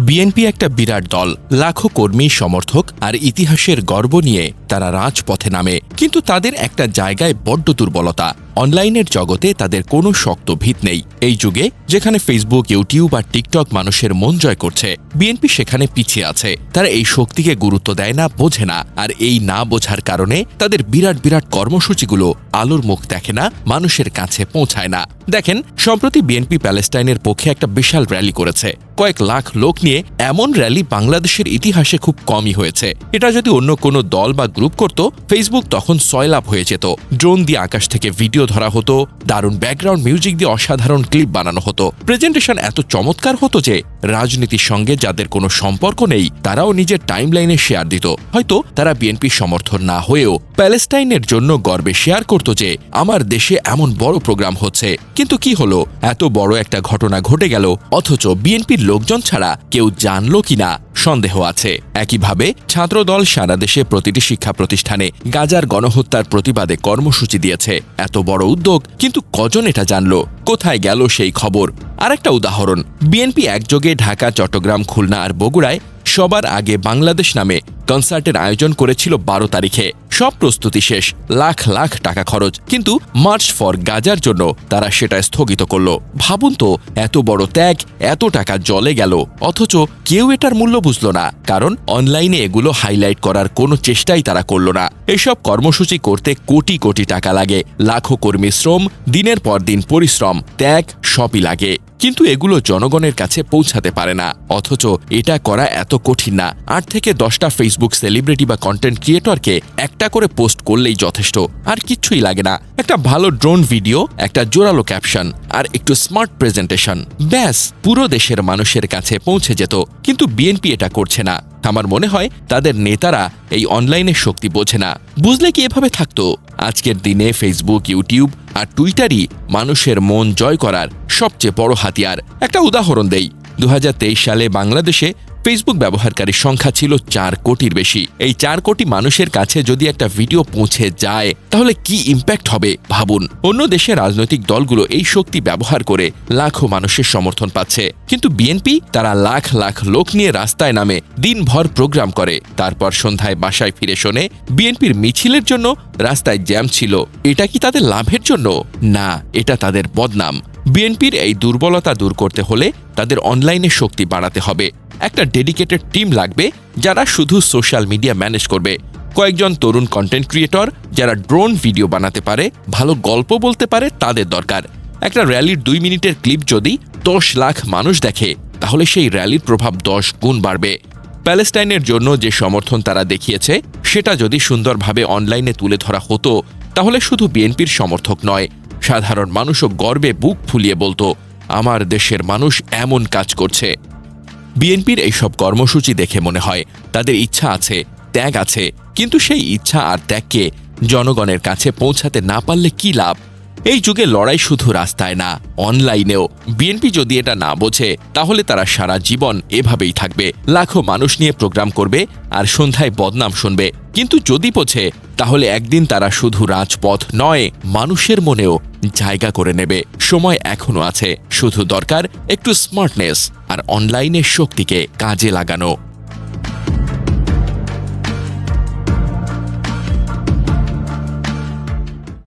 BNP একটা বিরাট দল, লাখো কর্মী, সমর্থক আর ইতিহাসের গর্ব নিয়ে তারা রাজপথে নামে। কিন্তু তাদের একটা জায়গায় বড্ড দুর্বলতা। অনলাইনের জগতে তাদের কোনো শক্ত ভিত নেই। এই যুগে, যেখানে ফেসবুক ইউটিউব আর টিকটক মানুষের মন জয় করছে বিএনপি সেখানে পিছিয়ে আছে। তারা এই শক্তিকে গুরুত্ব দেয় না, বোঝে না। আর এই না বোঝার কারণে তাদের বিরাট বিরাট কর্মসূচিগুলো আলোর মুখ দেখে না, মানুষের কাছে পৌঁছায় না। দেখেন, সম্প্রতি বিএনপি প্যালেস্টাইনের পক্ষে একটা বিশাল র্যালি করেছে। কয়েক লাখ লোক নিয়ে এমন র্যালি বাংলাদেশের ইতিহাসে খুব কমই হয়েছে। এটা যদি অন্য কোনো দল বা গ্রুপ করত ফেসবুক তখন সয়লাভ হয়ে যেত। ড্রোন দিয়ে আকাশ থেকে ভিডিও ধরা হতো, দারুণ ব্যাকগ্রাউন্ড মিউজিক দিয়ে অসাধারণ ক্লিপ বানানো হতো। প্রেজেন্টেশন এত চমৎকার হতো যে, রাজনীতির সঙ্গে যাদের কোনো সম্পর্ক নেই, তারাও নিজের টাইমলাইনে শেয়ার দিত। হয়তো তারা বিএনপির সমর্থন না হয়েও প্যালেস্টাইনের জন্য গর্বে শেয়ার করত যে, আমার দেশে এমন বড় প্রোগ্রাম হচ্ছে। কিন্তু কি হলো? এত বড় একটা ঘটনা ঘটে গেল, অথচ বিএনপির লোকজন ছাড়া কেউ জানলো কিনা? সন্দেহ আছে। একইভাবে, ছাত্রদল সারা দেশে প্রতিটি শিক্ষা প্রতিষ্ঠানে গাজার গণহত্যার প্রতিবাদে কর্মসূচি দিয়েছে। এত বড় উদ্যোগ, কিন্তু কজন এটা জানল? কোথায় গেল সেই খবর? আর একটা উদাহরণ বিএনপি একযোগে ঢাকা, চট্টগ্রাম, খুলনা আর বগুড়ায় সবার আগে বাংলাদেশ নামে কনসার্টের আয়োজন করেছিল বারো তারিখে। সব প্রস্তুতি শেষ। লাখ লাখ টাকা খরচ। কিন্তু মার্চ ফর গাজার জন্য তারা সেটা স্থগিত করল। ভাবুন তো, এত বড় ত্যাগ, এত টাকা জলে গেল। অথচ কেউ এটার মূল্য বুঝল না। কারণ অনলাইনে এগুলো হাইলাইট করার কোনো চেষ্টাই তারা করল না। এসব কর্মসূচি করতে কোটি কোটি টাকা লাগে। লাখো কর্মী শ্রম, দিনের পর দিন পরিশ্রম, ত্যাগ সবই লাগে। কিন্তু এগুলো জনগণের কাছে পৌঁছাতে পারে না। অথচ এটা করা এত কঠিন না। আট থেকে দশটা ফেসবুক সেলিব্রিটি বা কন্টেন্ট ক্রিয়েটরকে একটা করে পোস্ট করলেই যথেষ্ট। আর কিচ্ছুই লাগে না। একটা ভালো ড্রোন ভিডিও একটা জোরালো ক্যাপশন আর একটু স্মার্ট প্রেজেন্টেশন ব্যাস, পুরো দেশের মানুষের কাছে পৌঁছে যেত। কিন্তু বিএনপি এটা করছে না। আমার মনে হয় তাদের নেতারা এই অনলাইনের শক্তি বোঝে না। বুঝলে কি এভাবে থাকতো? আজকের দিনে ফেসবুক ইউটিউব আর টুইটারই মানুষের মন জয় করার সবচেয়ে বড় হাতিয়ার। একটা উদাহরণ দেই। দু হাজার তেইশ সালে বাংলাদেশে ফেসবুক ব্যবহারকারীর সংখ্যা ছিল চার কোটির বেশি। এই চার কোটি মানুষের কাছে যদি একটা ভিডিও পৌঁছে যায়, তাহলে কি ইম্প্যাক্ট হবে ভাবুন। অন্য দেশের রাজনৈতিক দলগুলো এই শক্তি ব্যবহার করে লাখো মানুষের সমর্থন পাচ্ছে। কিন্তু বিএনপি তারা লাখ লাখ লোক নিয়ে রাস্তায় নামে, দিনভর প্রোগ্রাম করে। তারপর সন্ধ্যায় বাসায় ফিরে শোনে বিএনপির মিছিলের জন্য রাস্তায় জ্যাম ছিল। এটা কি তাদের লাভের জন্য? না, এটা তাদের বদনাম। বিএনপির এই দুর্বলতা দূর করতে হলে তাদের অনলাইনে শক্তি বাড়াতে হবে। একটা ডেডিকেটেড টিম লাগবে যারা শুধু সোশ্যাল মিডিয়া ম্যানেজ করবে। কয়েকজন তরুণ কন্টেন্ট ক্রিয়েটর যারা ড্রোন ভিডিও বানাতে পারে, ভালো গল্প বলতে পারে তাদের দরকার। একটা র্যালির দুই মিনিটের ক্লিপ যদি দশ লাখ মানুষ দেখে, তাহলে সেই র্যালির প্রভাব দশ গুণ বাড়বে। প্যালেস্টাইনের জন্য যে সমর্থন তারা দেখিয়েছে, সেটা যদি সুন্দরভাবে অনলাইনে তুলে ধরা হতো, তাহলে শুধু বিএনপির সমর্থক নয়, সাধারণ মানুষও গর্বে বুক ফুলিয়ে বলতো, আমার দেশের মানুষ এমন কাজ করছে। বিএনপির এইসব কর্মসূচি দেখে মনে হয় তাদের ইচ্ছা আছে, ত্যাগ আছে। কিন্তু সেই ইচ্ছা আর ত্যাগকে জনগণের কাছে পৌঁছাতে না পারলে কি লাভ? এই যুগে লড়াই শুধু রাস্তায় না, অনলাইনেও। বিএনপি যদি এটা না বোঝে, তাহলে তারা সারা জীবন এভাবেই থাকবে। লাখো মানুষ নিয়ে প্রোগ্রাম করবে আর সন্ধ্যায় বদনাম শুনবে। কিন্তু যদি বোঝে, তাহলে একদিন তারা শুধু রাজপথ নয়, মানুষের মনেও জায়গা করে নেবে। সময় এখনও আছে, শুধু দরকার একটু স্মার্টনেস অনলাইনের শক্তিকে কাজে লাগানো।